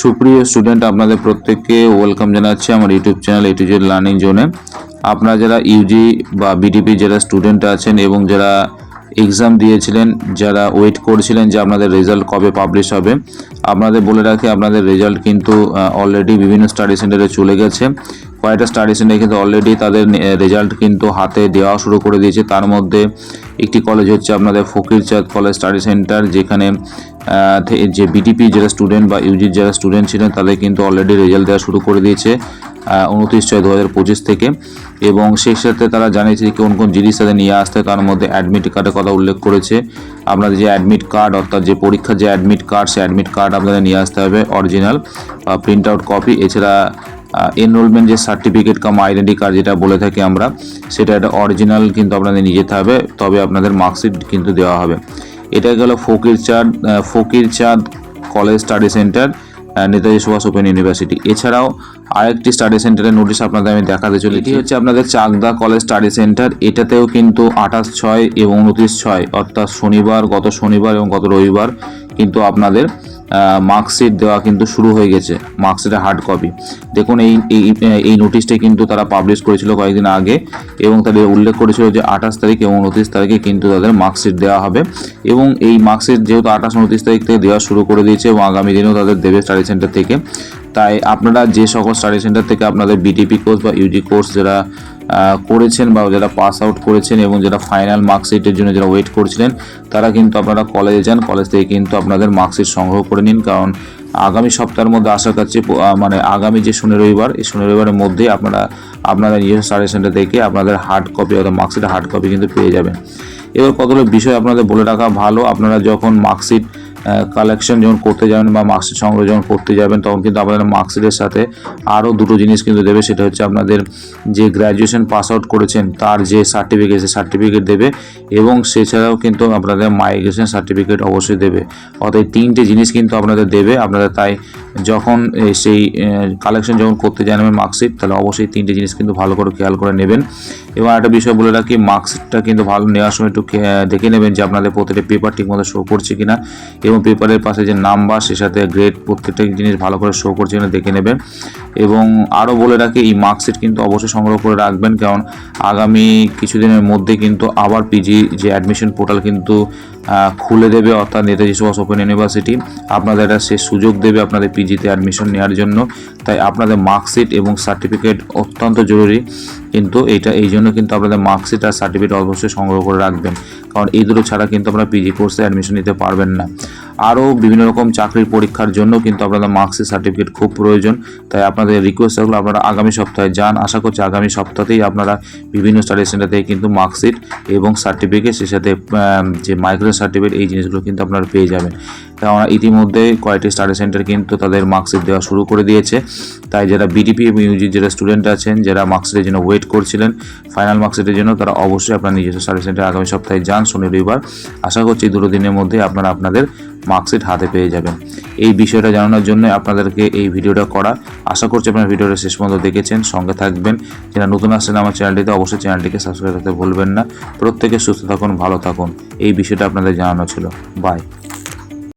সুপ্রিয় স্টুডেন্ট আপনাদের প্রত্যেককে ওয়েলকাম জানাচ্ছি আমার ইউটিউব চ্যানেল এটুজেড লার্নিং জোনে আপনারা যারা ইউজি বা বিডিপি যারা স্টুডেন্ট আছেন এবং যারা এক্সাম দিয়েছিলেন, যারা ওয়েট করছিলেন যে আপনাদের রেজাল্ট কবে পাবলিশ হবে, আপনাদের বলে রাখি, আপনাদের রেজাল্ট কিন্তু অলরেডি বিভিন্ন স্টাডি সেন্টারে চলে গেছে। কয়েকটা স্টাডি সেন্টারে কিন্তু অলরেডি তাদের রেজাল্ট কিন্তু হাতে দেওয়া শুরু করে দিয়েছে। তার মধ্যে একটি কলেজ হচ্ছে আপনাদের ফকিরচাঁদ কলেজ স্টাডি সেন্টার যেখানে যে বিটিপি যারা স্টুডেন্ট বা ইউজির যারা স্টুডেন্ট ছিলেন, তাদের কিন্তু অলরেডি রেজাল্ট দেওয়া শুরু করে দিয়েছে। উনত্রিশ ছয় দু হাজার পঁচিশ থেকে। এবং সেই সাথে তারা জানিয়েছে যে কোন কোন জিনিস তাদের নিয়ে আসতে তার মধ্যে অ্যাডমিট কার্ডের কথা উল্লেখ করেছে। আপনাদের যে অ্যাডমিট কার্ড অর্থাৎ যে পরীক্ষার যে অ্যাডমিট কার্ড সেই অ্যাডমিট কার্ড আপনাদের নিয়ে আসতে হবে অরিজিনাল প্রিন্ট আউট কপি এছাড়া এনরোলমেন্ট যে সার্টিফিকেট কাম আইডেন্টি কার্ড যেটা বলে থাকি আমরা, সেটা একটা অরিজিনাল কিন্তু আপনাদের নিয়ে যেতে হবে, তবে আপনাদের মার্কশিট কিন্তু দেওয়া হবে। এটা গেল Fakir Chand Fakir Chand college study centre Netaji Subhas open university. এছাড়াও আরেকটি স্টাডি সেন্টারের নোটিশ আপনাদের আমি দেখাতে চলি এটি হচ্ছে আপনাদের চাকদা কলেজ স্টাডি সেন্টার। এটাতেও কিন্তু আঠাশ ছয় এবং উনত্রিশ ছয়, অর্থাৎ শনিবার, গত শনিবার এবং গত রবিবার কিন্তু আপনাদের মার্কশিট দেওয়া কিন্তু শুরু হয়ে গেছে মার্কশিটের হার্ড কপি দেখুন, এই এই নোটিশটা কিন্তু তারা পাবলিশ করেছিল কয়েকদিন আগে এবং তাদের উল্লেখ করেছিল যে আঠাশ তারিখ এবং উনত্রিশ তারিখে কিন্তু তাদের মার্কশিট দেওয়া হবে এবং এই মার্কশিট যেহেতু আঠাশ, উনত্রিশ তারিখ থেকে দেওয়া শুরু করে দিয়েছে এবং আগামী দিনেও তাদের দেবে স্টাডি সেন্টার থেকে। তাই আপনারা যে সকল স্টাডি সেন্টার থেকে আপনাদের বিটিপি কোর্স বা ইউজি কোর্স যারা করেছেন বা যারা পাস আউট করেছেন এবং যারা ফাইনাল মার্কশিটের জন্য যারা ওয়েট করছিলেন, তারা কিন্তু আপনারা কলেজে যান। কলেজ থেকে কিন্তু আপনাদের মার্কশিট সংগ্রহ করে নিন। কারণ আগামী সপ্তাহের মধ্যে আশা করছি মানে আগামী যে শনি রবিবার, এই শনি রবিবারের মধ্যেই আপনারা, আপনাদের নিজস্ব স্টাডি সেন্টার থেকে আপনাদের হার্ড কপি অর্থাৎ মার্কশিটের হার্ড কপি কিন্তু পেয়ে যাবেন। এবার কতগুলো বিষয় আপনাদের বলে রাখা ভালো? আপনারা যখন মার্কশিট কালেকশন যখন করতে যাবেন বা মার্কশিট সংগ্রহ যখন করতে যাবেন, তখন কিন্তু আপনাদের মার্কশিটের সাথে আরও দুটো জিনিস কিন্তু দেবে। সেটা হচ্ছে আপনাদের যে গ্র্যাজুয়েশন পাস আউট করেছেন, তার যে সার্টিফিকেট সে সার্টিফিকেট দেবে এবং সেছাড়াও কিন্তু আপনাদের মাইগ্রেশন সার্টিফিকেট অবশ্যই দেবে। অর্থাৎ তিনটে জিনিস কিন্তু আপনাদের দেবে। আপনারা তাই যখন সেই কালেকশন যখন করতে জানাবেন মার্কশিট তাহলে অবশ্যই তিনটে জিনিস কিন্তু ভালো করে খেয়াল করে নেবেন। এবং একটা বিষয় বলে রাখি মার্কশিটটা কিন্তু ভালো নেওয়ার সময় একটু দেখে নেবেন যে আপনাদের প্রতিটা পেপার ঠিকমতো শো করছে কিনা এবং পেপারের পাশে যে নাম্বার সে সাথে গ্রেড প্রত্যেকটা জিনিস ভালো করে শো করছে কিনা দেখে নেবেন। এবং আরও বলে রাখি, এই মার্কশিট কিন্তু অবশ্যই সংগ্রহ করে রাখবেন, কারণ আগামী কিছুদিনের মধ্যে কিন্তু আবার পিজি যে অ্যাডমিশন পোর্টাল কিন্তু খুলে দেবে, অর্থাৎ নেতাজি সুভাষ ওপেন ইউনিভার্সিটি। আপনাদের একটা সে সুযোগ দেবে আপনাদের পিজিতে অ্যাডমিশন নেওয়ার জন্য। তাই আপনাদের মার্কশিট এবং সার্টিফিকেট অত্যন্ত জরুরি। কিন্তু এটা এই জন্য কিন্তু আপনাদের মার্কশিট আর সার্টিফিকেট অবশ্যই সংগ্রহ করে রাখবেন। কারণ এই দুটো ছাড়া কিন্তু আপনারা পিজি কোর্সে অ্যাডমিশন নিতে পারবেন না। আরও বিভিন্ন রকম চাকরির পরীক্ষার জন্য কিন্তু আপনাদের মার্কসের সার্টিফিকেট খুব প্রয়োজন। তাই আপনাদের রিকোয়েস্ট থাকলে আপনারা আগামী সপ্তাহে যান। আশা করছি আগামী সপ্তাহতেই আপনারা বিভিন্ন স্টাডি সেন্টার থেকে কিন্তু মার্কশিট এবং সার্টিফিকেট সেই সাথে যে মাইক্রো সার্টিফিকেট এই জিনিসগুলো কিন্তু আপনারা পেয়ে যাবেন। কেননা ইতিমধ্যে কয়েকটি স্টাডি সেন্টার কিন্তু তাদের মার্কশিট দেওয়া শুরু করে দিয়েছে। তাই যারা বিডিপি এবং ইউজির যারা স্টুডেন্ট আছেন, যারা মার্কশিটের জন্য ওয়েট করছিলেন ফাইনাল মার্কশিটের জন্য, তারা অবশ্যই আপনার নিজস্ব স্টাডি সেন্টার আগামী সপ্তাহে যান, শনি রবিবার। আশা করছি দুটো দিনের মধ্যে আপনারা আপনাদের মার্কশিট হাতে পেয়ে যাবেন। এই বিষয়টা জানানোর জন্য আপনাদেরকে এই ভিডিওটা করা। আশা করছি আপনার ভিডিওটা শেষ পর্যন্ত দেখেছেন, সঙ্গে থাকবেন। যারা নতুন আসছেন আমার চ্যানেলটিতে অবশ্যই চ্যানেলটিকে সাবস্ক্রাইব করতে ভুলবেন না। প্রত্যেকে সুস্থ থাকুন, ভালো থাকুন। এই বিষয়টা আপনাদের জানানো ছিল। বাই